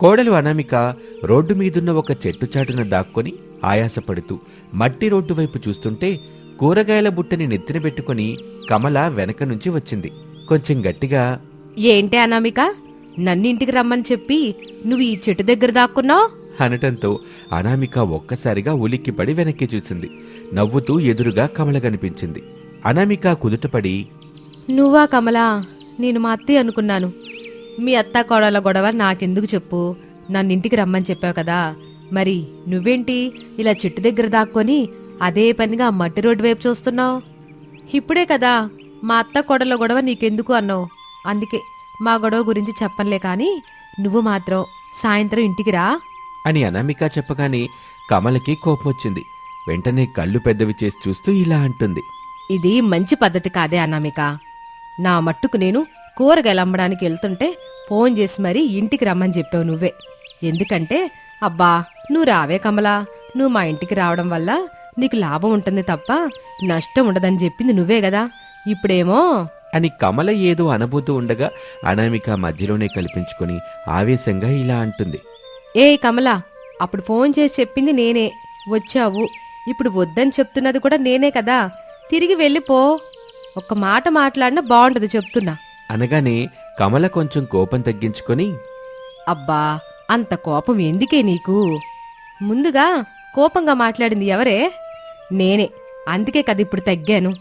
కోడలు అనామిక రోడ్డు మీదున్న ఒక చెట్టు చాటున దాక్కొని ఆయాసపడుతూ మట్టి రోడ్డు వైపు చూస్తుంటే కూరగాయల బుట్టని నెత్తిన పెట్టుకొని కమల వెనక నుంచి వచ్చింది. కొంచెం గట్టిగా ఏంటే అనామిక? నన్నింటికి రమ్మని చెప్పి నువ్వు ఈ చెట్టు దగ్గర దాక్కున్నావు? అనటంతో అనామిక ఒక్కసారిగా ఉలిక్కిపడి వెనక్కి చూసింది. నవ్వుతూ ఎదురుగా కమల కనిపించింది. అనామిక కుదుటపడి నువ్వా కమలా? నేను మా అత్తయ్య అనుకున్నాను. మీ అత్త కోడల గొడవ నాకెందుకు చెప్పు? నన్నింటికి రమ్మని చెప్పావు కదా. మరి నువ్వేంటి ఇలా చెట్టు దగ్గర దాక్కొని అదే పనిగా మట్టి రోడ్డు వైపు చూస్తున్నావు? ఇప్పుడే కదా మా అత్త కోడల గొడవ నీకెందుకు అన్నావు? అందుకే మా గొడవ గురించి చెప్పనులే కానీ నువ్వు మాత్రం సాయంత్రం ఇంటికి రా. అని అనామిక చెప్పగానే కమలకి కోపం వచ్చింది. వెంటనే కళ్ళు పెద్దవి చేసి చూస్తూ ఇలా అంటుంది. ఇది మంచి పద్ధతి కాదే అనామిక. నా మట్టుకు నేను కూరగాయలు అమ్మడానికి వెళ్తుంటే ఫోన్ చేసి మరీ ఇంటికి రమ్మని చెప్పావు నువ్వే. ఎందుకంటే అబ్బా నువ్వు రావే కమలా. నువ్వు మా ఇంటికి రావడం వల్ల నీకు లాభం ఉంటుంది తప్ప నష్టం ఉండదని చెప్పింది నువ్వే కదా. ఇప్పుడేమో అని కమల ఏదో అనబోతూ ఉండగా అనామిక మధ్యలోనే కల్పించుకొని ఆవేశంగా ఇలా అంటుంది. ఏ కమలా అప్పుడు ఫోన్ చేసి చెప్పింది నేనే. వచ్చావు. ఇప్పుడు వద్దని చెప్తున్నది కూడా నేనే కదా. తిరిగి వెళ్ళిపో. ఒక్క మాట మాట్లాడినా బాగుంటది చెప్తున్నా. అనగానే కమల కొంచెం కోపం తగ్గించుకొని అబ్బా అంత కోపం ఎందుకే నీకు? ముందుగా కోపంగా మాట్లాడింది ఎవరే? నేనే. అందుకే కదా ఇప్పుడు తగ్గాను.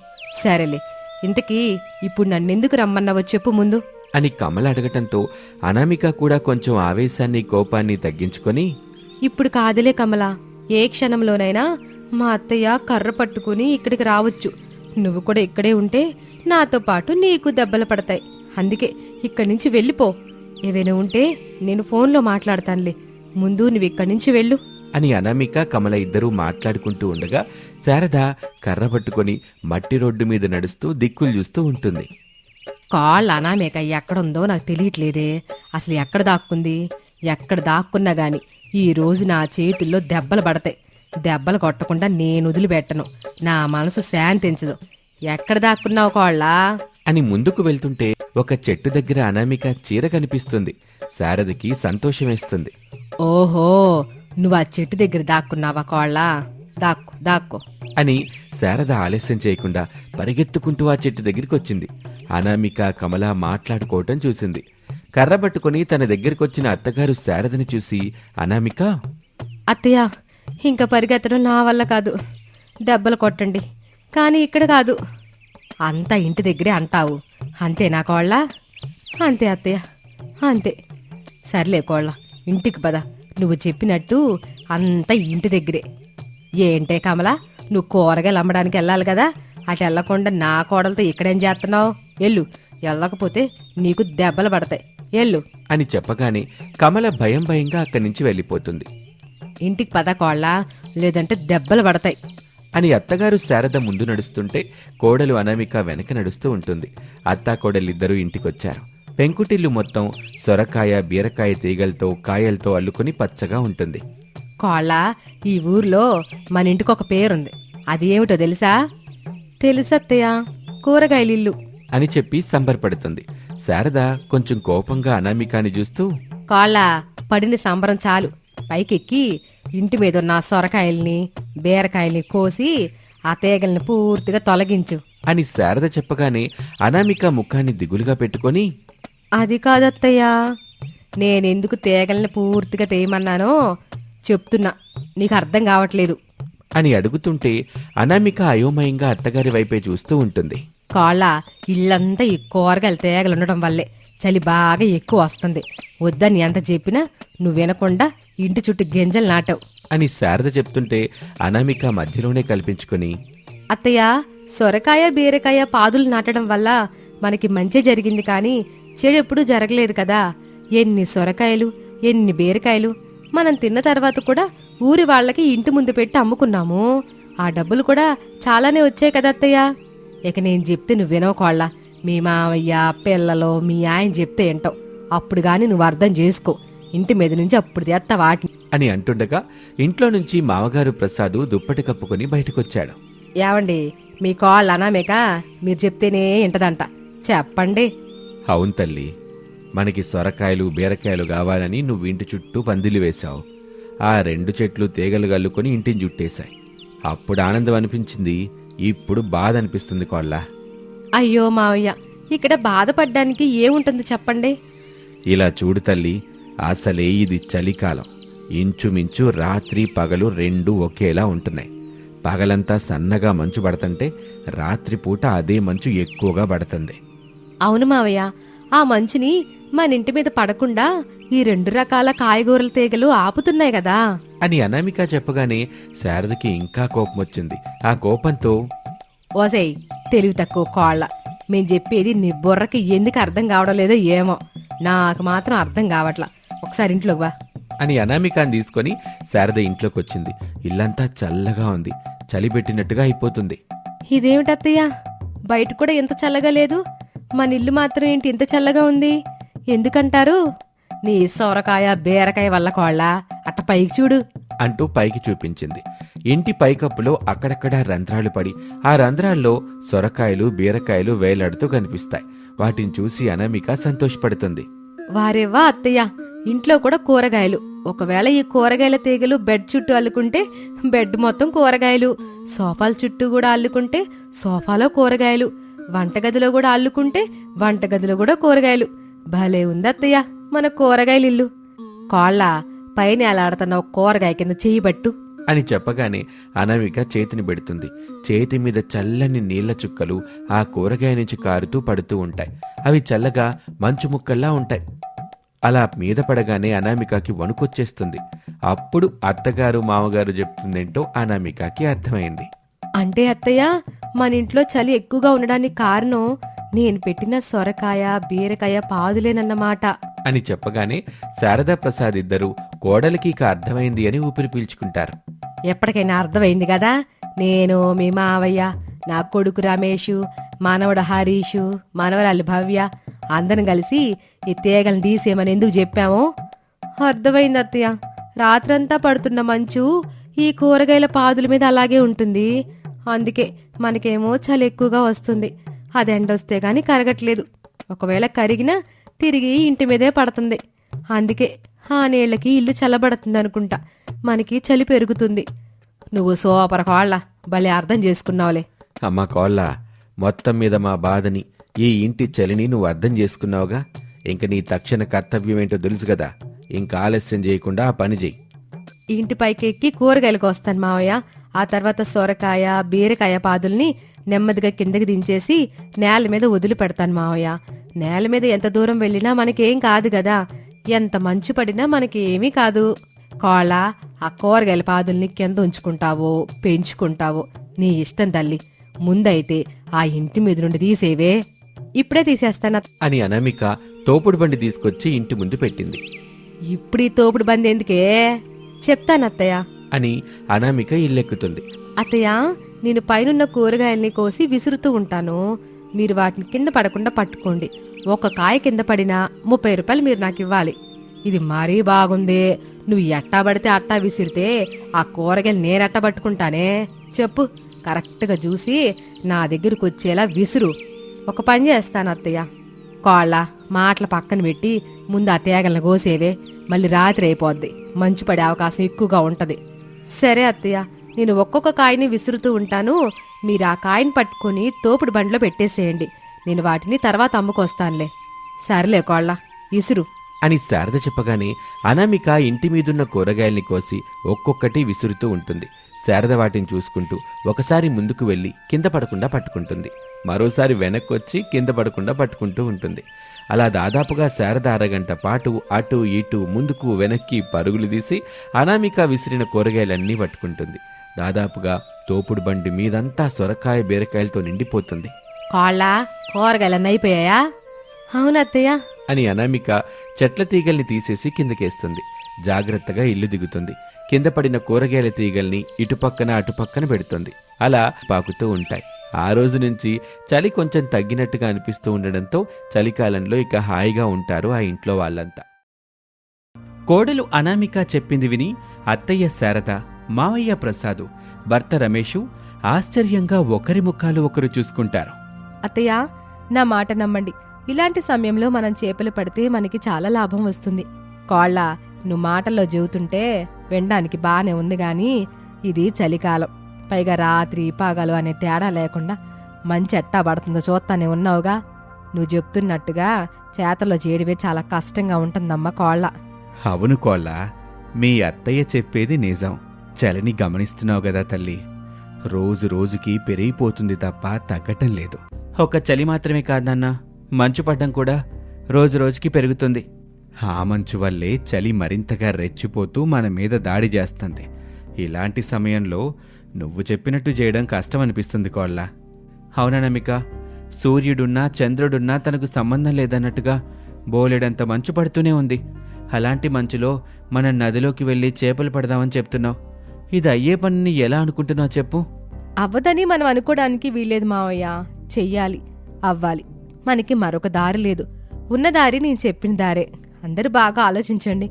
సరేలే ఇంతకీ ఇప్పుడు నన్నెందుకు రమ్మన్నావో చెప్పు ముందు. అని కమల అడగటంతో అనామిక కూడా కొంచెం ఆవేశాన్ని కోపాన్ని తగ్గించుకొని ఇప్పుడు కాదులే కమలా ఏ క్షణంలోనైనా మా అత్తయ్య కర్ర పట్టుకుని ఇక్కడికి రావచ్చు. నువ్వు కూడా ఇక్కడే ఉంటే నాతో పాటు నీకు దెబ్బలు పడతాయి. అందుకే ఇక్కడి నుంచి వెళ్ళిపో. ఏవైనా ఉంటే నేను ఫోన్లో మాట్లాడతానులే. ముందు నువ్వు ఇక్కడి నుంచి వెళ్ళు. అని అనామిక కమల ఇద్దరూ మాట్లాడుకుంటూ ఉండగా శారద కర్ర పట్టుకొని మట్టి రోడ్డు మీద నడుస్తూ దిక్కులు చూస్తూ ఉంటుంది. కాళ్ళ అనామేక ఎక్కడుందో నాకు తెలియట్లేదే. అసలు ఎక్కడ దాక్కుంది? ఎక్కడ దాక్కున్నా గాని ఈ రోజు నా చేతుల్లో దెబ్బలు పడతాయి. దెబ్బలు కొట్టకుండా నేను వదిలిపెట్టను. నా మనసు శాంతించదు. ఎక్కడ దాక్కున్నావు కోళ్ళ? అని ముందుకు వెళ్తుంటే ఒక చెట్టు దగ్గర అనామిక చీర కనిపిస్తుంది. శారదకి సంతోషమేస్తుంది ఓహో నువ్వు ఆ చెట్టు దగ్గర దాక్కున్నావా కోళ్ళ? దాక్కు దాక్కో. అని శారద ఆలస్యం చేయకుండా పరిగెత్తుకుంటూ ఆ చెట్టు దగ్గరికి వచ్చింది. అనామిక కమల మాట్లాడుకోవటం చూసింది. కర్ర పట్టుకుని తన దగ్గరికొచ్చిన అత్తగారు శారదని చూసి అనామిక? అత్తయ్య ఇంకా పరిగెత్తడం నా వల్ల కాదు. దెబ్బలు కొట్టండి. కానీ ఇక్కడ కాదు. అంతా ఇంటి దగ్గరే అంటావు. అంతేనా కోళ్ళ? అంతే అత్తయ్య. అంతే. సర్లే కోళ్ళ ఇంటికి పద. నువ్వు చెప్పినట్టు అంతా ఇంటి దగ్గరే. ఏంటే కమల? నువ్వు కూరగాయలు అమ్మడానికి వెళ్ళాలి కదా. అటు వెళ్ళకుండా నా కోడలతో ఇక్కడేం చేస్తున్నావు? ఎల్లు. వెళ్ళకపోతే నీకు దెబ్బలు పడతాయి. ఎల్లు. అని చెప్పగానే కమల భయం భయంగా అక్కడి నుంచి వెళ్ళిపోతుంది. ఇంటికి పద కోళ్ళ లేదంటే దెబ్బలు పడతాయి. అని అత్తగారు శారద ముందు నడుస్తుంటే కోడలు అనామిక వెనక నడుస్తూ ఉంటుంది. అత్తా కోడలిద్దరూ ఇంటికొచ్చారు. పెంకుటిల్లు మొత్తం సొరకాయ బీరకాయ తీగలతో కాయలతో అల్లుకొని పచ్చగా ఉంటుంది. కోళ్ళ ఈ ఊర్లో మన ఇంటికి ఒక పేరుంది. అది ఏమిటో తెలుసా? తెలుసత్తయ్య కూరగాయలిల్లు. అని చెప్పి సంబరపడుతుంది. శారద కొంచెం కోపంగా అనామికాని చూస్తూ కోళ్ళ పడిన సంబరం చాలు. పైకెక్కి ఇంటి మీద ఉన్న సొరకాయల్ని బీరకాయల్ని కోసి ఆ తీగల్ని పూర్తిగా తొలగించు. అని శారద చెప్పగానే అనామిక ముఖాన్ని దిగులుగా పెట్టుకొని అది కాదత్తయ్యా నేనెందుకు తీగల్ని పూర్తిగా తీయమన్నానో చెప్తున్నా. నీకు అర్థం కావట్లేదు. అని అడుగుతుంటే అనామిక అయోమయంగా అత్తగారి వైపే చూస్తూ ఉంటుంది. కాళ్ళ ఇల్లంతా ఈ కూరగాయలు తేగలు ఉండడం వల్లే. చలి బాగా ఎక్కువ వస్తుంది. వద్దని ఎంత చెప్పినా నువ్వు వినకుండా ఇంటి చుట్టూ గింజలు నాటావు. అని శారద చెప్తుంటే అనామిక మధ్యలోనే కల్పించుకొని అత్తయ్య సొరకాయ బీరకాయ పాదులు నాటడం వల్ల మనకి మంచి జరిగింది కానీ చెడు ఎప్పుడూ జరగలేదు కదా. ఎన్ని సొరకాయలు ఎన్ని బీరకాయలు మనం తిన్న తర్వాత కూడా ఊరి వాళ్ళకి ఇంటి ముందు పెట్టి అమ్ముకున్నాము. ఆ డబ్బులు కూడా చాలానే వచ్చాయి కదా అత్తయ్య. ఇక నేను చెప్తే నువ్వు వినవకోళ్ళ మీ మావయ్య పిల్లలు మీ ఆయన చెప్తే ఏంటావు అప్పుడు గాని నువ్వు అర్థం చేసుకో. ఇంటి మీద నుంచి అప్పుడు తెస్తా వాటిని. అని అంటుండగా ఇంట్లో నుంచి మామగారు ప్రసాదు దుప్పటి కప్పుకొని బయటకొచ్చాడు. ఏవండి మీ కాళ్ళు అనామేక? మీరు చెప్తేనే ఇంటదంట చెప్పండి. అవును తల్లి. మనకి సొరకాయలు బీరకాయలు కావాలని నువ్వు ఇంటి చుట్టూ పందిలు వేశావు. ఆ రెండు చెట్లు తీగలు గల్లుకొని ఇంటిని చుట్టేశాయి అప్పుడు ఆనందం అనిపించింది. ఇప్పుడు బాధ అనిపిస్తుంది కోళ్ళ. అయ్యో మావయ్య ఇక్కడ బాధపడ్డానికి ఏముంటుంది చెప్పండి? ఇలా చూడు తల్లి అసలే ఇది చలికాలం. ఇంచుమించు రాత్రి పగలు రెండు ఒకేలా ఉంటున్నాయి. పగలంతా సన్నగా మంచు పడుతుంటే రాత్రిపూట అదే మంచు ఎక్కువగా పడుతుంది. అవును మావయ్య ఆ మంచుని మన ఇంటి మీద పడకుండా ఈ రెండు రకాల కాయగూరల తీగలు ఆపుతున్నాయి కదా. అని అనామిక చెప్పగానే శారదకి ఇంకా కోపం వచ్చింది ఆ కోపంతో ఓసేయ్ తెలివి తక్కువ కోళ్ళ. మేం చెప్పేది నీ బుర్రకి ఎందుకు అర్థం కావడం లేదో ఏమో. నాకు మాత్రం అర్థం కావట్లా. ఒకసారి ఇంట్లోకి వా అని అనామికాని తీసుకొని శారద ఇంట్లోకి వచ్చింది ఇల్లంతా చల్లగా ఉంది. చలి పెట్టినట్టుగా అయిపోతుంది. ఇదేమిటత్తయ్య బయట కూడా ఎంత చల్లగా లేదు. మన ఇల్లు మాత్రం ఏంటి ఇంత చల్లగా ఉంది? ఎందుకంటారు? నీ సొరకాయ బీరకాయ వల్ల కోళ్ళ. అట్ట పైకి చూడు. అంటూ పైకి చూపించింది. ఇంటి పైకప్పులో అక్కడక్కడ రంధ్రాలు పడి ఆ రంధ్రాల్లో సొరకాయలు బీరకాయలు వేలాడుతూ కనిపిస్తాయి. వాటిని చూసి అనామిక సంతోషపడుతుంది. వారేవా అత్తయ్య ఇంట్లో కూడా కూరగాయలు. ఒకవేళ ఈ కూరగాయల తీగలు బెడ్ చుట్టూ అల్లుకుంటే బెడ్ మొత్తం కూరగాయలు. సోఫాల చుట్టూ కూడా అల్లుకుంటే సోఫాలో కూరగాయలు. వంటగదిలో కూడా అల్లుకుంటే వంటగదిలో కూడా కూరగాయలు. భలే ఉంది అత్తయ్య మన కూరగాయలు ఇల్లు కోళ్ళ పైన ఎలాడుతున్న ఒక కూరగాయ కింద చెయ్యి పట్టు. అని చెప్పగానే అనామిక చేతిని పెడుతుంది. చేతి మీద చల్లని నీళ్ళ చుక్కలు ఆ కూరగాయ నుంచి కారుతూ పడుతూ ఉంటాయి. అవి చల్లగా మంచు ముక్కల్లా ఉంటాయి. అలా మీద పడగానే అనామికకి వణుకొచ్చేస్తుంది. అప్పుడు అత్తగారు మామగారు చెప్తుందేంటో అనామికకి అర్థమైంది. అంటే అత్తయ్య మన ఇంట్లో చలి ఎక్కువగా ఉండడానికి కారణం నేను పెట్టిన సొరకాయ బీరకాయ పాదులేనన్నమాట. అని చెప్పగానే శారదా ప్రసాద్ ఇద్దరు కోడలికి ఇక అర్థమైంది అని ఊపిరి పీల్చుకుంటారు. ఎప్పటికైనా అర్థమైంది కదా? నేను మీ మావయ్య నా కొడుకు రమేషు మానవుడు హరీషు మానవరాలు భవ్య అందరం కలిసి ఈ తీగలను తీసేయమని ఎందుకు చెప్పామో? అర్థమైంది అత్తయ్య. రాత్రంతా పడుతున్న మంచు ఈ కూరగాయల పాదుల మీద అలాగే ఉంటుంది. అందుకే మనకేమో చాలా ఎక్కువగా వస్తుంది. అది ఎండొస్తే గాని కరగట్లేదు. ఒకవేళ కరిగినా తిరిగి ఇంటి మీదే పడుతుంది. అందుకే ఆ నీళ్ళకి ఇల్లు చల్లబడుతుంది అనుకుంటా. మనకి చలి పెరుగుతుంది. నువ్వు సూపర్ కోళ్ళ భలే అర్థం చేసుకున్నావులే. అమ్మ కోళ్ళ మొత్తం మీద మా బాధని ఈ ఇంటి చలిని నువ్వు అర్థం చేసుకున్నావుగా? ఇంక నీ తక్షణ కర్తవ్యం ఏంటో తెలుసు కదా. ఇంకా ఆలస్యం చేయకుండా ఆ పని చెయ్యి ఇంటి పైకి ఎక్కి కూరగాయలకు వస్తాను మావయ్య. ఆ తర్వాత సొరకాయ బీరకాయ పాదుల్ని నెమ్మదిగా కిందకి దించేసి నేల మీద వదిలి పెడతాను మావయ్య. నేల మీద ఎంత దూరం వెళ్ళినా మనకేం కాదు కదా. ఎంత మంచు పడినా మనకి ఏమీ కాదు. కోళ్ళ ఆ కూరగాయల పాదుల్ని కింద ఉంచుకుంటావో పెంచుకుంటావో. నీ ఇష్టం తల్లి. ముందైతే ఆ ఇంటి మీద నుండి తీసేవే. ఇప్పుడే తీసేస్తాను. అని అనామిక తోపుడు బండి తీసుకొచ్చి ఇంటి ముందు పెట్టింది. ఇప్పుడు ఈ తోపుడు బంది ఎందుకే? చెప్తాను అత్తయ్య. అని అనామిక ఇల్లెక్కుతుంది. అత్తయ్య నేను పైనున్న కూరగాయల్ని కోసి విసురుతూ ఉంటాను. మీరు వాటిని కింద పడకుండా పట్టుకోండి. ఒక కాయ కింద పడినా ముప్పై రూపాయలు మీరు నాకు ఇవ్వాలి. ఇది మరీ బాగుంది. నువ్వు ఎట్టా పడితే అట్టా విసిరితే ఆ కూరగాయలు నేనెట్టా పట్టుకుంటానే. చెప్పు. కరెక్ట్గా చూసి నా దగ్గరకు వచ్చేలా విసురు. ఒక పని చేస్తాను అత్తయ్య. కోళ్ళ మాటల పక్కన పెట్టి ముందు ఆ తేగలను కోసేవే. మళ్ళీ రాత్రి అయిపోద్ది. మంచు పడే అవకాశం ఎక్కువగా ఉంటుంది. సరే అత్తయ్య. నేను ఒక్కొక్క కాయని విసురుతూ ఉంటాను. మీరు ఆ కాయని పట్టుకొని తోపుడు బండిలో పెట్టేసేయండి. నేను వాటిని తర్వాత అమ్ముకొస్తానులే. సరేలే కోళ్ళ ఇసురు అని శారద చెప్పగానే అనామిక ఇంటి మీదున్న కూరగాయల్ని కోసి ఒక్కొక్కటి విసురుతూ ఉంటుంది. శారద వాటిని చూసుకుంటూ ఒకసారి ముందుకు వెళ్ళి కింద పడకుండా పట్టుకుంటుంది. మరోసారి వెనక్కొచ్చి కింద పడకుండా పట్టుకుంటూ ఉంటుంది. అలా దాదాపుగా శారద అరగంట పాటు అటు ఇటు ముందుకు వెనక్కి పరుగులు తీసి అనామిక విసిరిన కూరగాయలన్నీ పట్టుకుంటుంది. దాదాపుగా తోపుడు బండి మీదంతా సొరకాయ బీరకాయలతో నిండిపోతుంది. కోళ్ళ? కూరగాయలన్నీ అయిపోయాయా? అవును అత్తయ్య అని అనామిక చెట్ల తీగల్ని తీసేసి కిందకేస్తుంది. జాగ్రత్తగా ఇల్లు దిగుతుంది. కింద పడిన కూరగాయల తీగల్ని ఇటుపక్కన అటుపక్కన పెడుతుంది. అలా పాకుతూ ఉంటాయి. ఆ రోజు నుంచి చలి కొంచెం తగ్గినట్టుగా అనిపిస్తూ ఉండడంతో చలికాలంలో ఇక హాయిగా ఉంటారు ఆ ఇంట్లో వాళ్ళంతా. కోడలు అనామిక చెప్పింది విని అత్తయ్య శారద మావయ్య ప్రసాదు భర్త రమేషు ఆశ్చర్యంగా ఒకరి ముఖాలు ఒకరు చూసుకుంటారు. అత్తయ్య నా మాట నమ్మండి. ఇలాంటి సమయంలో మనం చేపలు పడితే మనకి చాలా లాభం వస్తుంది. కోళ్ళ నువ్వు మాటల్లో చెబుతుంటే వినడానికి బానే ఉంది గాని ఇది చలికాలం. పైగా రాత్రి పగలు అనే తేడా లేకుండా మంచి ఎట్టా పడుతుందో చూస్తానే ఉన్నావుగా. నువ్వు చెప్తున్నట్టుగా చేతల్లో చేయడమే చాలా కష్టంగా ఉంటుందమ్మా కోళ్ళ. అవును కోళ్ళ మీ అత్తయ్య చెప్పేది నిజం. చలిని గమనిస్తున్నావు కదా తల్లి. రోజు రోజుకి పెరిగిపోతుంది తప్ప తగ్గటం లేదు. ఒక చలి మాత్రమే కాదన్నా మంచు పడ్డం కూడా రోజు రోజుకి పెరుగుతుంది. ఆ మంచు వల్లే చలి మరింతగా రెచ్చిపోతూ మన మీద దాడి చేస్తుంది. ఇలాంటి సమయంలో నువ్వు చెప్పినట్టు చేయడం కష్టం అనిపిస్తుంది కోళ్ళ. అవునా నమిక? సూర్యుడున్నా చంద్రుడున్నా తనకు సంబంధం లేదన్నట్టుగా బోలెడంత మంచు పడుతూనే ఉంది. అలాంటి మంచులో మనం నదిలోకి వెళ్ళి చేపలు పడదామని చెప్తున్నావు. ఇది అయ్యే పనిని ఎలా అనుకుంటున్నావు చెప్పు? అవ్వదని మనం అనుకోవడానికి వీల్లేదు మావయ్య. చెయ్యాలి అవ్వాలి. మనకి మరొక దారి లేదు. ఉన్న దారి నేను చెప్పిన దారే. అందరూ బాగా ఆలోచించండి.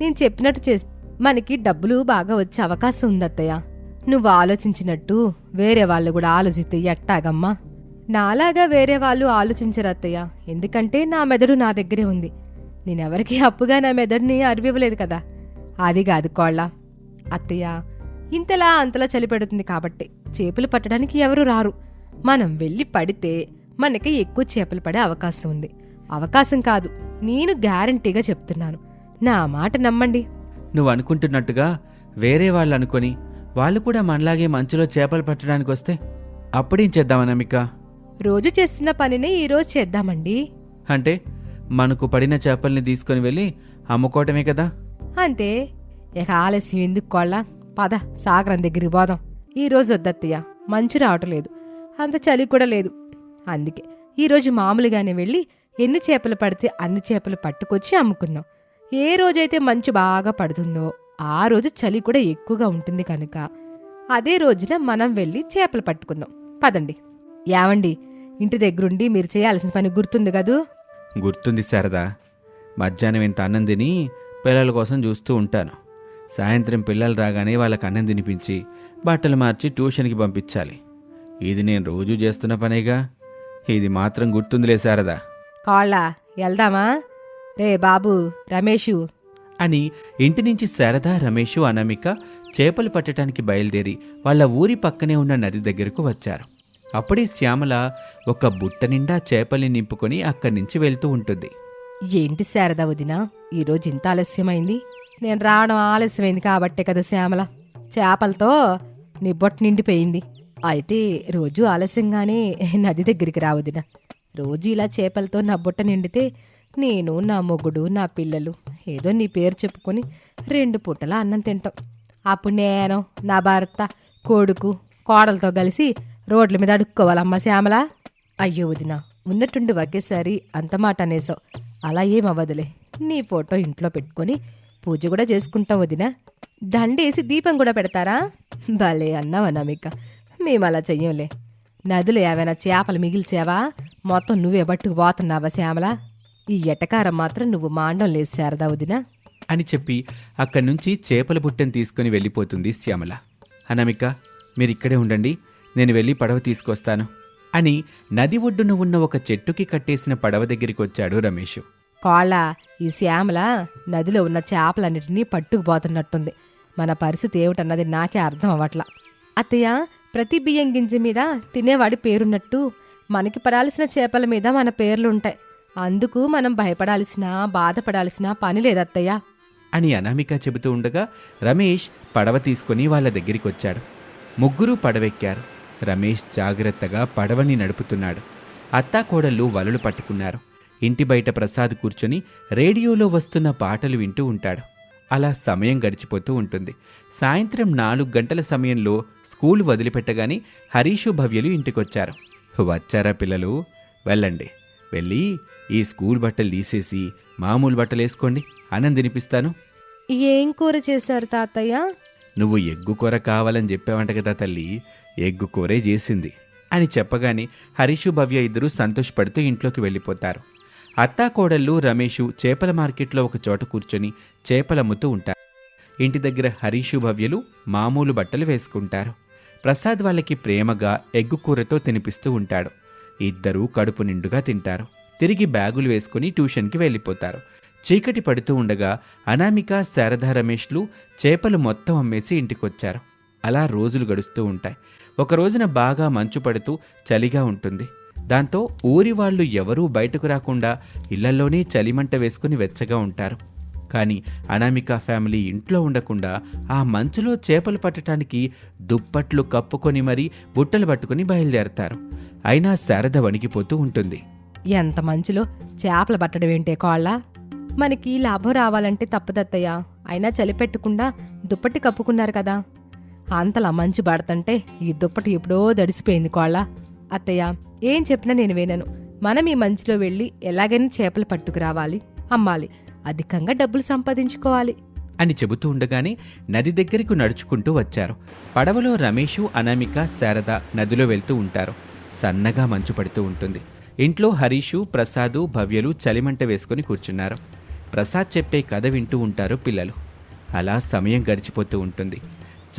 నేను చెప్పినట్టు చేస్తే మనకి డబ్బులు బాగా వచ్చే అవకాశం ఉంది అత్తయ్య నువ్వు ఆలోచించినట్టు వేరే వాళ్ళు కూడా ఆలోచిస్తే ఎట్టాగమ్మా? నాలాగా వేరే వాళ్ళు ఆలోచించరు అత్తయ్య. ఎందుకంటే నా మెదడు నా దగ్గరే ఉంది. నేనెవరికి అప్పుగా నా మెదడుని అరివివ్వలేదు కదా. అది కాదు కోళ్ళ. అత్తయ్య ఇంతలా అంతలా చలి పెడుతుంది కాబట్టి చేపలు పట్టడానికి ఎవరు రారు. మనం వెళ్ళి పడితే మనకి ఎక్కువ చేపలు పడే అవకాశం ఉంది. అవకాశం కాదు నేను గ్యారంటీగా చెప్తున్నాను. నా మాట నమ్మండి. నువ్వు అనుకుంటున్నట్టుగా వేరే వాళ్ళు అనుకొని వాళ్ళు కూడా మనలాగే మంచులో చేపలు పట్టడానికి వస్తే అప్పుడేం చేద్దామా నమిక రోజు చేస్తున్న పనిని ఈ రోజు చేద్దామండి. అంటే మనకు పడిన చేపల్ని తీసుకొని వెళ్ళి అమ్ముకోవటమే కదా? అంతే. ఇక ఆలస్యం ఎందుకు కోళ్ళ? పద సాగరం దగ్గరికి పోదాం. ఈ రోజు వద్దత్తయ్య మంచు రావటం లేదు. అంత చలి కూడా లేదు. అందుకే ఈరోజు మామూలుగానే వెళ్ళి ఎన్ని చేపలు పడితే అన్ని చేపలు పట్టుకొచ్చి అమ్ముకుందాం. ఏ రోజైతే మంచు బాగా పడుతుందో ఆ రోజు చలి కూడా ఎక్కువగా ఉంటుంది కనుక అదే రోజున మనం వెళ్ళి చేపలు పట్టుకుందాం. పదండి. యావండి ఇంటి దగ్గరుండి మీరు చేయాల్సిన పని గుర్తుంది కదూ? గుర్తుంది శారదా. మధ్యాహ్నం ఇంత అన్నం తిని పిల్లల కోసం చూస్తూ ఉంటాను. సాయంత్రం పిల్లలు రాగానే వాళ్ళకి అన్నం తినిపించి బట్టలు మార్చి ట్యూషన్కి పంపించాలి. ఇది నేను రోజూ చేస్తున్న పనేగా? ఇది మాత్రం గుర్తుందిలే శారదా. కాళ్ళ వెళ్దామా? రే బాబు రమేషు. అని ఇంటి నుంచి శారద రమేషు అనామిక చేపలు పట్టడానికి బయలుదేరి వాళ్ళ ఊరి పక్కనే ఉన్న నది దగ్గరకు వచ్చారు. అప్పుడే శ్యామల ఒక బుట్ట నిండా చేపల్ని నింపుకొని అక్కడి నుంచి వెళ్తూ ఉంటుంది. ఏంటి శారద వదిన? ఈరోజు ఇంత ఆలస్యమైంది? నేను రావడం ఆలస్యమైంది కాబట్టే కదా శ్యామల. చేపలతో నీ బొట్ట నిండిపోయింది. అయితే రోజు ఆలస్యంగానే నది దగ్గరికి రావదిన రోజు ఇలా చేపలతో నా బుట్ట నిండితే నేను నా మొగుడు నా పిల్లలు ఏదో నీ పేరు చెప్పుకొని రెండు పూటల అన్నం తింటాం. అప్పుడు నేను నా భర్త కొడుకు కోడలతో కలిసి రోడ్ల మీద అడుక్కోవాలమ్మా శ్యామల. అయ్యో వదిన ఉన్నట్టుండి ఒకేసారి అంత మాట అనేసావు అలా ఏం అవ్వదులే నీ ఫోటో ఇంట్లో పెట్టుకొని పూజ కూడా చేసుకుంటాం వదినా. దండేసి దీపం కూడా పెడతారా? భలే అన్నావా నమిక మేము అలా చెయ్యంలే. నదులు ఏవైనా చేపలు మిగిల్చావా? మొత్తం నువ్వే పట్టుకు పోతున్నావా శ్యామల? ఈ ఎటకారం మాత్రం నువ్వు మాండం లేదు శారదా వదినా. అని చెప్పి అక్కడి నుంచి చేపల బుట్టను తీసుకుని వెళ్ళిపోతుంది శ్యామల. అనామిక మీరిక్కడే ఉండండి. నేను వెళ్ళి పడవ తీసుకొస్తాను. అని నది ఒడ్డున ఉన్న ఒక చెట్టుకి కట్టేసిన పడవ దగ్గరికి వచ్చాడు రమేష్. కోళ్ళ ఈ శ్యామల నదిలో ఉన్న చేపలన్నిటినీ పట్టుకుపోతున్నట్టుంది. మన పరిస్థితి ఏమిటన్నది నాకే అర్థం అవ్వట్లా. అత్తయ్య ప్రతి బియ్యం గింజ మీద తినేవాడి పేరున్నట్టు మనకి పడాల్సిన చేపల మీద మన పేర్లుంటాయి. అందుకు మనం భయపడాల్సిన బాధపడాల్సిన పని లేదత్తయ్య. అని అనామిక చెబుతూ ఉండగా రమేష్ పడవ తీసుకుని వాళ్ళ దగ్గరికి వచ్చాడు ముగ్గురు పడవెక్కారు. రమేష్ జాగ్రత్తగా పడవని నడుపుతున్నాడు. అత్తాకోడళ్ళు వలలు పట్టుకున్నారు. ఇంటి బయట ప్రసాద్ కూర్చొని రేడియోలో వస్తున్న పాటలు వింటూ ఉంటాడు. అలా సమయం గడిచిపోతూ ఉంటుంది. సాయంత్రం నాలుగు గంటల సమయంలో స్కూల్ వదిలిపెట్టగానే హరీషు భవ్యలు ఇంటికొచ్చారు. వచ్చారా పిల్లలు? వెళ్ళండి. వెళ్ళి ఈ స్కూల్ బట్టలు తీసేసి మామూలు బట్టలు వేసుకోండి తినిపిస్తాను ఏం కూర చేశారు తాతయ్య? నువ్వు ఎగ్గు కూర కావాలని చెప్పావంట కదా తల్లి. ఎగ్గు కూరే చేసింది. అని చెప్పగానే హరీషు భవ్య ఇద్దరూ సంతోషపడుతూ ఇంట్లోకి వెళ్ళిపోతారు. అత్తాకోడళ్ళు రమేషు చేపల మార్కెట్లో ఒక చోట కూర్చొని చేపలమ్ముతూ ఉంటారు. ఇంటి దగ్గర హరీషు భవ్యలు మామూలు బట్టలు వేసుకుంటారు. ప్రసాద్ వాళ్ళకి ప్రేమగా ఎగ్గు కూరతో తినిపిస్తూ ఉంటాడు. ఇద్దరూ కడుపు నిండుగా తింటారు. తిరిగి బ్యాగులు వేసుకుని ట్యూషన్కి వెళ్ళిపోతారు. చీకటి పడుతూ ఉండగా అనామిక శారదా రమేష్లు చేపలు మొత్తం అమ్మేసి ఇంటికొచ్చారు. అలా రోజులు గడుస్తూ ఉంటాయి. ఒక రోజున బాగా మంచు పడుతూ చలిగా ఉంటుంది. దాంతో ఊరి వాళ్ళు ఎవరూ బయటకు రాకుండా ఇళ్ళలోనే చలిమంట వేసుకుని వెచ్చగా ఉంటారు. కానీ అనామిక ఫ్యామిలీ ఇంట్లో ఉండకుండా ఆ మంచులో చేపలు పట్టడానికి దుప్పట్లు కప్పుకొని మరీ బుట్టలు పట్టుకుని బయలుదేరతారు. అయినా శారద వణికిపోతూ ఉంటుంది. ఎంత మంచులో చేపలు పట్టడం ఏంటే కోళ్ళ? మనకి లాభం రావాలంటే తప్పదత్తయ్య అయినా చలి పెట్టకుండా దుప్పటి కప్పుకున్నారు కదా. అంతలా మంచు పడుతుంటే ఈ దుప్పటి ఎప్పుడో దడిసిపోయింది కోళ్ళ. అత్తయ్య ఏం చెప్పినా నేను వినను. మనం ఈ మంచులో వెళ్ళి ఎలాగైనా చేపలు పట్టుకురావాలి అమ్మాలి. అధికంగా డబ్బులు సంపాదించుకోవాలి. అని చెబుతూ ఉండగానే నది దగ్గరకు నడుచుకుంటూ వచ్చారు. పడవలో రమేషు అనామిక శారద నదిలో వెళ్తూ ఉంటారు. సన్నగా మంచు పడుతూ ఉంటుంది. ఇంట్లో హరీషు ప్రసాదు భవ్యలు చలిమంట వేసుకుని కూర్చున్నారు. ప్రసాద్ చెప్పే కథ వింటూ ఉంటారు పిల్లలు. అలా సమయం గడిచిపోతూ ఉంటుంది.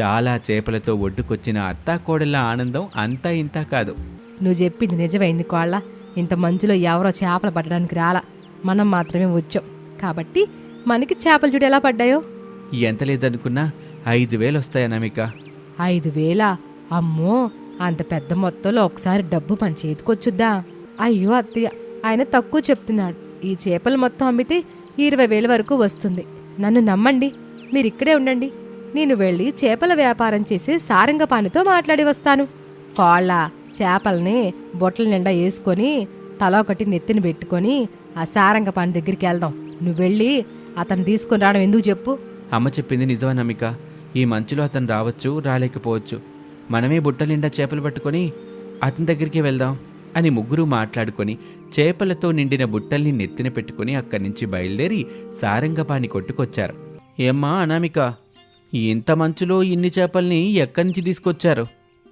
చాలా చేపలతో ఒడ్డుకొచ్చిన అత్తాకోడళ్ళ ఆనందం అంతా ఇంతా కాదు. నువ్వు చెప్పింది నిజమైంది కోళ్ళ. ఇంత మంచులో ఎవరో చేపలు పట్టడానికి రాలా. మనం మాత్రమే వచ్చాం. కాబట్టి మనకి చేపలు చూడు ఎలా పడ్డాయో? ఎంత లేదనుకున్నా ఐదు వేలు వస్తాయి అనామిక ఐదు వేలా? అమ్మో! అంత పెద్ద మొత్తంలో ఒకసారి డబ్బు మన చేతికొచ్చుద్దా అయ్యో అత్తయ్య ఆయన తక్కువ చెప్తున్నాడు. ఈ చేపలు మొత్తం అమ్మితే ఇరవై వేల వరకు వస్తుంది. నన్ను నమ్మండి. మీరు ఇక్కడే ఉండండి. నేను వెళ్ళి చేపల వ్యాపారం చేసే సారంగపానితో మాట్లాడి వస్తాను. కోళ్ళ చేపల్ని బొట్టల నిండా వేసుకొని తల ఒకటి నెత్తిన పెట్టుకొని ఆ సారంగపాని దగ్గరికి వెళ్దాం. నువ్వు వెళ్ళి అతను తీసుకొని రావడం ఎందుకు చెప్పు? అమ్మ చెప్పింది నిజమా నమిక. ఈ మంచులో అతను రావచ్చు రాలేకపోవచ్చు. మనమే బుట్టల నిండా చేపలు పట్టుకొని అతని దగ్గరికి వెళ్దాం అని ముగ్గురు మాట్లాడుకొని చేపలతో నిండిన బుట్టల్ని నెత్తిన పెట్టుకుని అక్కడి నుంచి బయలుదేరి సారంగపాని కొట్టుకొచ్చారు. ఏమ్మా అనామిక ఇంత మంచులో ఇన్ని చేపల్ని ఎక్కడి నుంచి తీసుకొచ్చారు?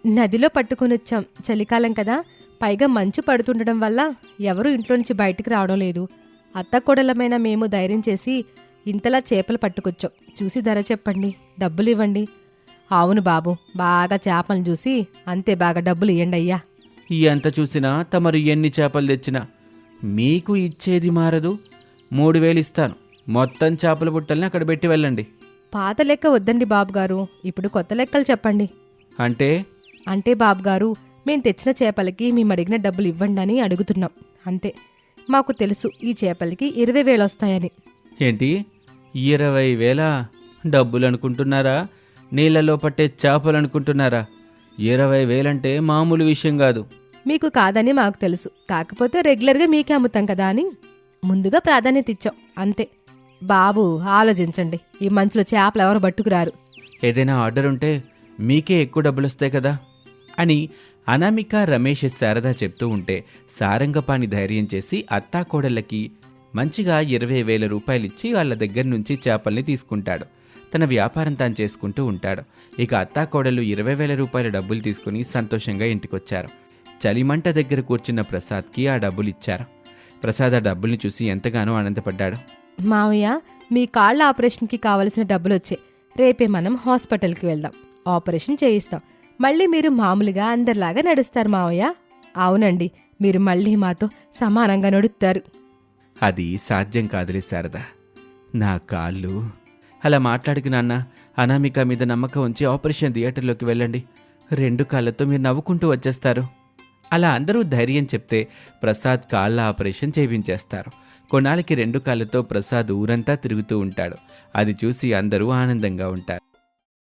నదిలో పట్టుకొని వచ్చాం. చలికాలం కదా. పైగా మంచు పడుతుండడం వల్ల ఎవరూ ఇంట్లో నుంచి బయటికి రావడం లేదు. అత్త కొడలమైన మేము ధైర్యం చేసి ఇంతలా చేపలు పట్టుకొచ్చాం. చూసి ధర చెప్పండి. డబ్బులు ఇవ్వండి. అవును బాబు బాగా చేపలను చూసి అంతే బాగా డబ్బులు ఇవ్వండి అయ్యా. ఎంత చూసినా తమరు ఎన్ని చేపలు తెచ్చినా మీకు ఇచ్చేది మారదు. మూడు వేలు ఇస్తాను. మొత్తం చేపల బుట్టల్ని అక్కడ పెట్టి వెళ్ళండి. పాత లెక్క వద్దండి బాబుగారు. ఇప్పుడు కొత్త లెక్కలు చెప్పండి. అంటే అంటే బాబుగారు మేం తెచ్చిన చేపలకి మేము అడిగిన డబ్బులు ఇవ్వండి అని అడుగుతున్నాం. అంతే. మాకు తెలుసు ఈ చేపలకి ఇరవై వేలు వస్తాయని. ఏంటి? ఇరవై వేల? డబ్బులు అనుకుంటున్నారా నీళ్ళలో పట్టే చేపలు అనుకుంటున్నారా ఇరవై వేలంటే మామూలు విషయం కాదు. మీకు కాదని మాకు తెలుసు. కాకపోతే రెగ్యులర్గా మీకే అమ్ముతాం కదా అని. ముందుగా ప్రాధాన్యత ఇచ్చాం. అంతే. బాబు ఆలోచించండి. ఈ మంచులో చేపలు ఎవరు పట్టుకురారు? ఏదైనా ఆర్డర్ ఉంటే మీకే ఎక్కువ డబ్బులు వస్తాయి కదా. అని అనామిక రమేష్ శారద చెప్తూ ఉంటే సారంగపాణి ధైర్యం చేసి అత్తాకోడళ్ళకి మంచిగా ఇరవై వేల రూపాయలిచ్చి వాళ్ళ దగ్గర నుంచి చేపల్ని తీసుకుంటాడు. తన వ్యాపారం తాను చేసుకుంటూ ఉంటాడు. ఇక అత్తాకోడలు ఇరవై వేల రూపాయల డబ్బులు తీసుకుని సంతోషంగా ఇంటికొచ్చారు. చలిమంట దగ్గర కూర్చున్న ప్రసాద్కి ఆ డబ్బులు ఇచ్చారు ప్రసాద్ ఆ డబ్బుల్ని చూసి ఎంతగానో ఆనందపడ్డాడు. మావయ్య మీ కాళ్ళ ఆపరేషన్కి కావలసిన డబ్బులు వచ్చాయి రేపే మనం హాస్పిటల్కి వెళ్దాం. ఆపరేషన్ చేయిస్తాం. మళ్ళీ మీరు మామూలుగా అందరిలాగా నడుస్తారు మావయ్య. అవునండి మీరు మళ్ళీ మాతో సమానంగా నడుస్తారు అది సాధ్యం కాదులే శారద. నా కాళ్ళు. అలా మాట్లాడుకు నాన్న. అనామిక మీద నమ్మకం ఉంచి ఆపరేషన్ థియేటర్లోకి వెళ్ళండి. రెండు కాళ్ళతో మీరు నవ్వుకుంటూ వచ్చేస్తారు. అలా అందరూ ధైర్యం చెప్తే ప్రసాద్ కాళ్ళ ఆపరేషన్ చేయించేస్తారు. కొన్నాళ్ళకి రెండు కాళ్ళతో ప్రసాద్ ఊరంతా తిరుగుతూ ఉంటాడు. అది చూసి అందరూ ఆనందంగా ఉంటారు.